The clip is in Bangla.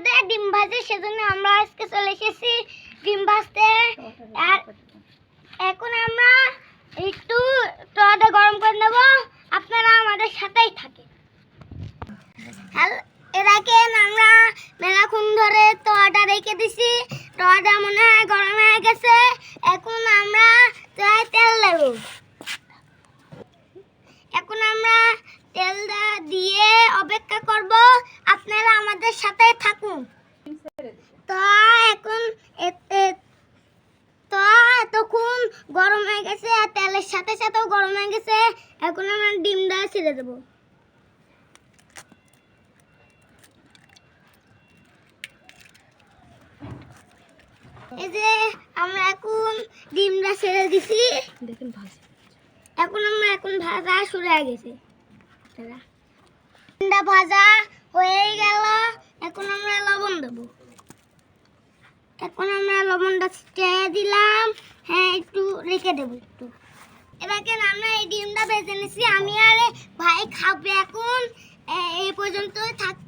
রোদে ডিম ভাজে, সেজন্য আমরা আজকে চলে এসেছি ডিম ভাজতে। আর এখন আমরা একটু টটা গরম করে নেব। আপনারা আমাদের সাথেই থাকে এরাকেন আমরা মেলাক্ষণ ধরে টটা রেখে দিছি। টটা মনে হয় গরম হয়ে গেছে। এখন আমরা তাই তেল দেব। এখন আমরা তেলটা দিয়ে অপেক্ষা করব। আপনারা আমাদের সাথে থাকুন। তো এখন তো এতক্ষণ গরম হয়ে গেছে আর তেলের সাথে সাথেও গরম হয়ে গেছে। এখন আমরা ডিমটা ছেড়ে দেবো। এই যে আমরা এখন ডিমটা ছেড়ে দিছি। দেখেন ভাজি। এখন আমরা এখন ভাজা শুরু হয়ে গেছে। ডিমটা ভাজা হয়ে গেল। এখন আমরা লবণ দেবো। এখন আমরা লবণটা ছিটিয়ে দিলাম। হ্যাঁ একটু রেখে দেবো একটু। এবারে আমরা এই ডিমটা ভেজে নিছি আমি আর ভাই খাবে এখন। এই পর্যন্তই হাফেজ